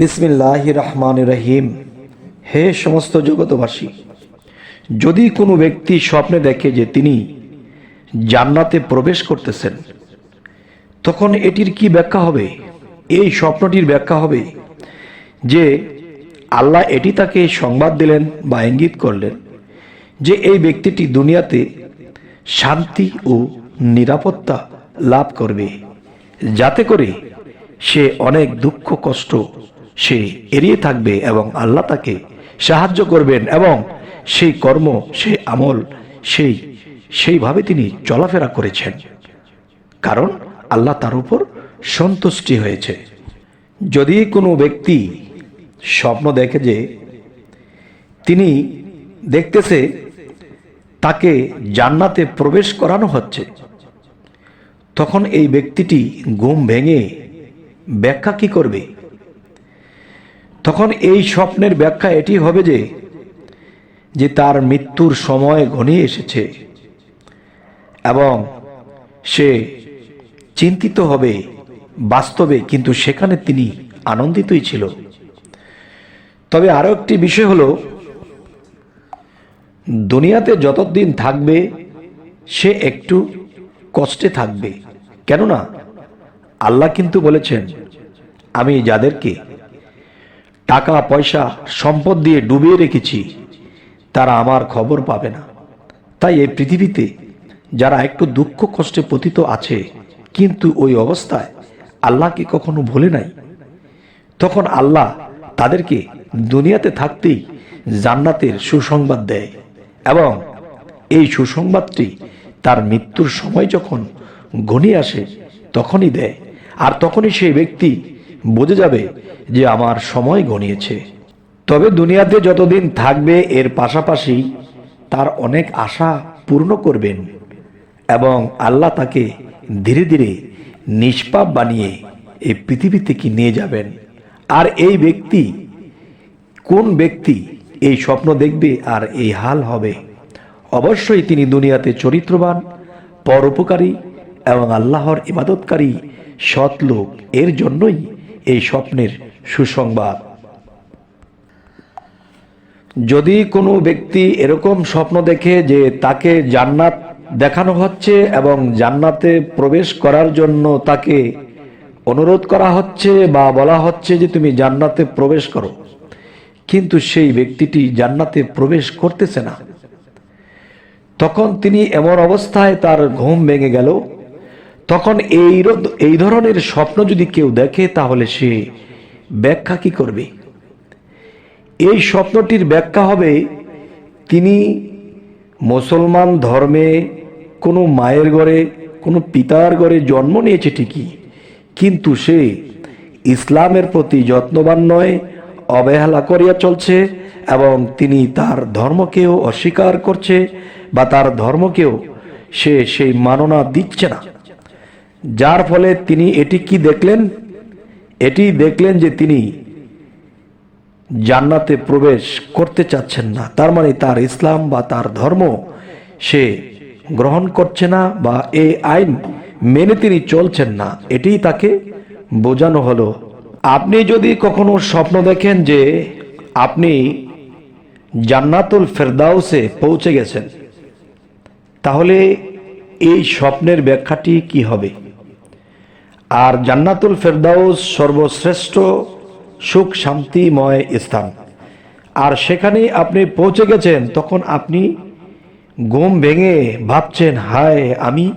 বিসমিল্লাহ রহমান রহিম হে সমস্ত জগতবাসী যদি কোনো ব্যক্তি স্বপ্নে দেখে যে তিনি জান্নাতে প্রবেশ করতেছেন, তখন এটির কি ব্যাখ্যা হবে? এই স্বপ্নটির ব্যাখ্যা হবে যে আল্লাহ এটি তাকে সংবাদ দিলেন বা ইঙ্গিত করলেন যে এই ব্যক্তিটি দুনিয়াতে শান্তি ও নিরাপত্তা লাভ করবে, যাতে করে সে অনেক দুঃখ, কষ্ট সে এড়িয়ে থাকবে এবং আল্লাহ তাকে সাহায্য করবেন এবং সেই কর্ম, সেই আমল, সেই, সেইভাবে তিনি চলাফেরা করেছেন। কারণ আল্লাহ তার উপর সন্তুষ্টি হয়েছে। যদি কোনো ব্যক্তি স্বপ্ন দেখে যে তিনি দেখতেছে তাকে জান্নাতে প্রবেশ করানো হচ্ছে, তখন এই ব্যক্তিটি ঘুম ভেঙে ব্যাখ্যা কি করবে? তখন এই স্বপ্নের ব্যাখ্যা এটি হবে যে যে তার মৃত্যুর সময় ঘনিয়ে এসেছে এবং সে চিন্তিত হবে বাস্তবে, কিন্তু সেখানে তিনি আনন্দিতই ছিল। তবে আরও একটি বিষয় হলো, দুনিয়াতে যতদিন থাকবে, সে একটু কষ্টে থাকবে। কেননা, আল্লাহ কিন্তু বলেছেন, আমি যাদেরকে টাকা, পয়সা, সম্পদ দিয়ে ডুবিয়ে রেখেছি, তারা আমার খবর পাবে না। তাই এই পৃথিবীতে যারা একটু দুঃখ কষ্টে পতিত আছে, কিন্তু ওই অবস্থায় আল্লাহকে কখনো ভুলে নাই। তখন আল্লাহ তাদেরকে দুনিয়াতে থাকতেই জান্নাতের সুসংবাদ দেয় এবং এই সুসংবাদটি তার মৃত্যুর সময় যখন ঘনিয়ে আসে, তখনই দেয়। আর তখনই সেই ব্যক্তি বুঝে যাবে যে আমার সময় ঘনিয়েছে তবে দুনিয়াতে যতদিন থাকবে, এর পাশাপাশি তার অনেক আশা পূর্ণ করবেন এবং আল্লাহ তাকে ধীরে ধীরে নিষ্পাপ বানিয়ে এই পৃথিবী থেকে নিয়ে যাবেন। আর এই ব্যক্তি, কোন ব্যক্তি এই স্বপ্ন দেখবে আর এই হাল হবে? অবশ্যই তিনি দুনিয়াতে চরিত্রবান, পরোপকারী এবং আল্লাহর ইবাদতকারী সৎ লোক। এর জন্যই এই স্বপ্নের সুসংবাদ। যদি কোনো ব্যক্তি এরকম স্বপ্ন দেখে যে তাকে জান্নাত দেখানো হচ্ছে এবং জান্নাতে প্রবেশ করার জন্য তাকে অনুরোধ করা হচ্ছে বা বলা হচ্ছে যে তুমি জান্নাতে প্রবেশ করো, কিন্তু সেই ব্যক্তিটি জান্নাতে প্রবেশ করতেছে না, তখন তিনি এমন অবস্থায় তার ঘুম ভেঙে গেল তখন এই এই ধরনের স্বপ্ন যদি কেউ দেখে, তাহলে সে ব্যাখ্যা কি করবে? এই স্বপ্নটির ব্যাখ্যা হবে, তিনি মুসলমান ধর্মে কোনো মায়ের ঘরে, কোনো পিতার ঘরে জন্ম নিয়েছে ঠিকই, কিন্তু সে ইসলামের প্রতি যত্নবান নয়, অবহেলা করিয়া চলছে এবং তিনি তার ধর্মকেও অস্বীকার করছে বা তার ধর্মকেও সে সেই মাননা দিচ্ছে না। যার ফলে তিনি এটি কি দেখলেন? এটি দেখলেন যে তিনি জান্নাতে প্রবেশ করতে চাচ্ছেন না। তার মানে তার ইসলাম বা তার ধর্ম সে গ্রহণ করছে না বা এই আইন মেনে তিনি চলছেন না। এটি তাকে বোঝানো হলো। আপনি যদি কখনো স্বপ্ন দেখেন যে আপনি জান্নাতুল ফেরদাউসে পৌঁছে গেছেন, তাহলে এই স্বপ্নের ব্যাখ্যাটি কি হবে? আর জান্নাতুল ফেরদাউস সর্বশ্রেষ্ঠ সুখ, শান্তিময় স্থান। আর সেখানে আপনি পৌঁছে গেছেন, তখন আপনি ঘুম ভেঙে ভাবছেন, হায়, আমি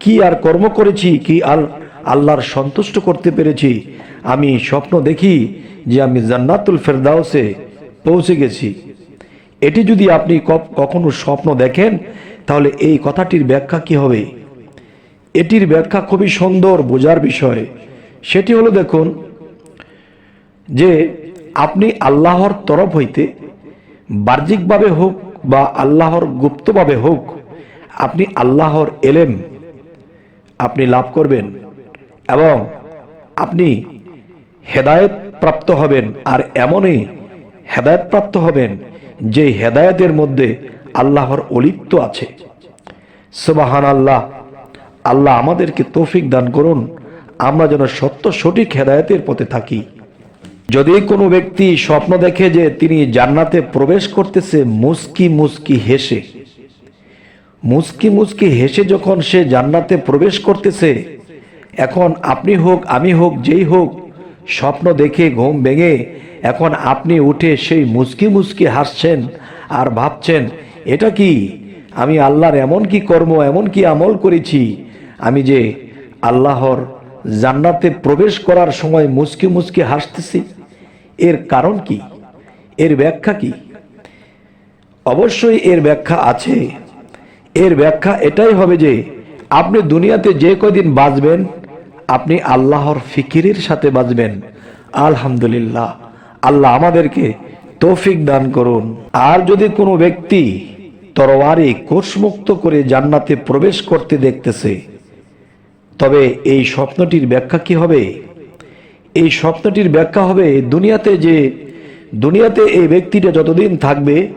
কি আর কর্ম করেছি, কি আর আল্লাহর সন্তুষ্ট করতে পেরেছি? আমি স্বপ্ন দেখি যে আমি জান্নাতুল ফেরদাউসে পৌঁছে গেছি। এটি যদি আপনি কখনো স্বপ্ন দেখেন, তাহলে এই কথাটির ব্যাখ্যা কি হবে? এটির ব্যাখ্যা খুবই সুন্দর, বোঝার বিষয়। সেটি হলো দেখুন যে আপনি আল্লাহর তরফ হইতে বাহ্যিকভাবে হোক বা আল্লাহর গুপ্তভাবে হোক, আপনি আল্লাহর এলেম আপনি লাভ করবেন এবং আপনি হেদায়েত প্রাপ্ত হবেন আর এমনই হেদায়েত প্রাপ্ত হবেন যে হেদায়েতের মধ্যে আল্লাহর অলিত্ব আছে। সুবাহান আল্লাহ আল্লাহ আমাদেরকে তৌফিক দান করুন। আমরা যেন সত্য, সঠিক হেদায়তের পথে থাকি। যদি কোনো ব্যক্তি স্বপ্ন দেখে যে তিনি জান্নাতে প্রবেশ করতেছে, মুস্কি মুস্কি হেসে। মুস্কি মুস্কি হেসে যখন সে জান্নাতে প্রবেশ করতেছে, এখন আপনি হোক, আমি হোক, যেই হোক, স্বপ্ন দেখে ঘুম ভেঙে এখন আপনি উঠে সেই মুস্কি মুস্কি হাসছেন আর ভাবছেন, এটা কি? আমি আল্লাহর এমন কি কর্ম, এমন কি আমল করেছি? আমি যে আল্লাহর জান্নাতে প্রবেশ করার সময় মুস্কি মুস্কি হাসতেছি, এর কারণ কি? এর ব্যাখ্যা কি? অবশ্যই এর ব্যাখ্যা আছে। এর ব্যাখ্যা এটাই হবে যে আপনি দুনিয়াতে যে কদিন বাঁচবেন, আপনি আল্লাহর ফিকিরের সাথে বাঁচবেন। আলহামদুলিল্লাহ। আল্লাহ আমাদেরকে তৌফিক দান করুন। আর যদি কোনো ব্যক্তি তরবারি কোষমুক্ত করে জান্নাতে প্রবেশ করতে দেখতেছে তবে এই স্বপ্নটির ব্যাখ্যা কি হবে? এই স্বপ্নটির ব্যাখ্যা হবে দুনিয়াতে যে, দুনিয়াতে এই ব্যক্তিটা যতদিন থাকবে,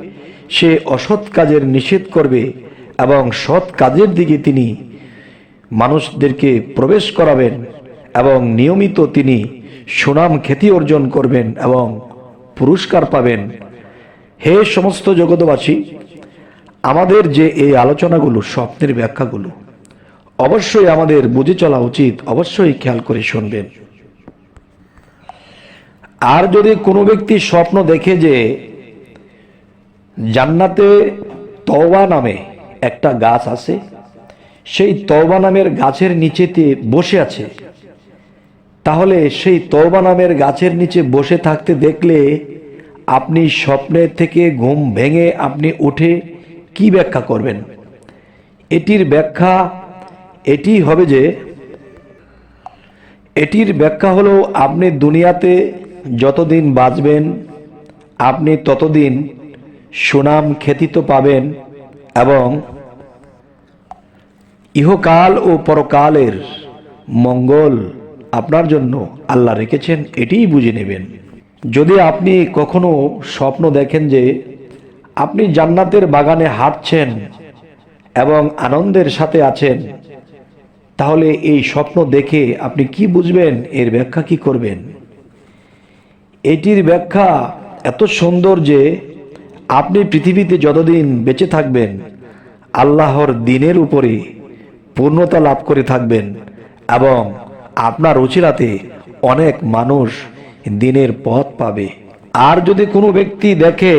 সে অসৎ কাজের নিষেধ করবে এবং সৎ কাজের দিকে তিনি মানুষদেরকে প্রবেশ করাবেন এবং নিয়মিত তিনি সুনাম খ্যাতি অর্জন করবেন এবং পুরস্কার পাবেন। হে সমস্ত জগতবাসী আমাদের যে এই আলোচনাগুলো, স্বপ্নের ব্যাখ্যাগুলো অবশ্যই আমাদের বুঝে চলা উচিত, অবশ্যই খেয়াল করে শুনবেন। আর যদি কোনো ব্যক্তি স্বপ্ন দেখে যে জান্নাতে তওবা নামে একটা গাছ আছে, সেই তওবা নামের গাছের নিচেতে বসে আছে, তাহলে সেই তওবা নামের গাছের নিচে বসে থাকতে দেখলে আপনি স্বপ্নের থেকে ঘুম ভেঙে আপনি উঠে কি ব্যাখ্যা করবেন? এটির ব্যাখ্যা এটি হবে যে, এটির ব্যাখ্যা হলো, আপনি দুনিয়াতে যতদিন বাঁচবেন, আপনি ততদিন সুনাম খ্যাতি তো পাবেন এবং ইহকাল ও পরকালের মঙ্গল আপনার জন্য আল্লাহ রেখেছেন, এটিই বুঝে নেবেন। যদি আপনি কখনো স্বপ্ন দেখেন যে, আপনি জান্নাতের বাগানে হাঁটছেন এবং আনন্দের সাথে আছেন তাহলে এই স্বপ্ন দেখে আপনি কি বুঝবেন? এর ব্যাখ্যা কি করবেন? এটির ব্যাখ্যা এত সুন্দর যে আপনি পৃথিবীতে যতদিন বেঁচে থাকবেন, আল্লাহর দিনের উপরে পূর্ণতা লাভ করে থাকবেন এবং আপনার উচিরাতে অনেক মানুষ দিনের পথ পাবে। আর যদি কোনো ব্যক্তি দেখে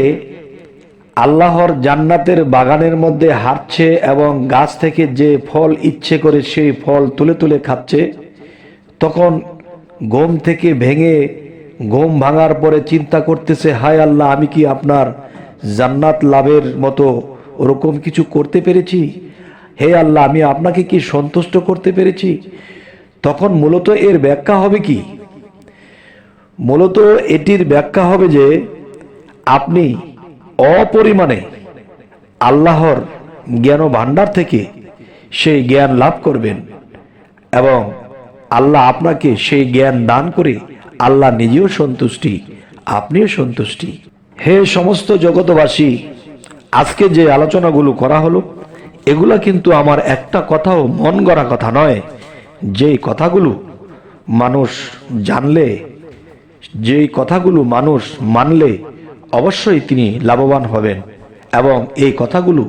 আল্লাহর জান্নাতের বাগানের মধ্যে হাঁটছে এবং গাছ থেকে যে ফল ইচ্ছে করে সেই ফল তুলে তুলে খাচ্ছে, তখন ঘুম থেকে ভেঙে ঘুম ভাঙার পরে চিন্তা করতেছে, হায় আল্লাহ, আমি কি আপনার জান্নাত লাভের মতো ওরকম কিছু করতে পেরেছি? হে আল্লাহ, আমি আপনাকে কি সন্তুষ্ট করতে পেরেছি? তখন মূলত এর ব্যাখ্যা হবে কি? মূলত এটির ব্যাখ্যা হবে যে, আপনি অপরিমাণে আল্লাহর জ্ঞান ভাণ্ডার থেকে সেই জ্ঞান লাভ করবেন এবং আল্লাহ আপনাকে সেই জ্ঞান দান করে আল্লাহ নিজেও সন্তুষ্টি, আপনিও সন্তুষ্টি। হে সমস্ত জগতবাসী আজকে যে আলোচনাগুলো করা হলো, এগুলা কিন্তু আমার একটা কথাও মন গড়া কথা নয়। যেই কথাগুলো মানুষ জানলে, যেই কথাগুলো মানুষ মানলে অবশ্যই তিনি লাভবান হবেন এবং এই কথাগুলো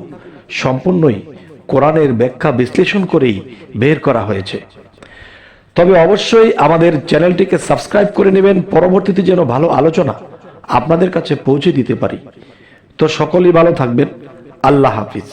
সম্পূর্ণই কোরআনের ব্যাখ্যা বিশ্লেষণ করেই বের করা হয়েছে। তবে অবশ্যই আমাদের চ্যানেলটিকে সাবস্ক্রাইব করে নেবেন, পরবর্তীতে যেন ভালো আলোচনা আপনাদের কাছে পৌঁছে দিতে পারি। তো সকলেই ভালো থাকবেন। আল্লাহ হাফিজ।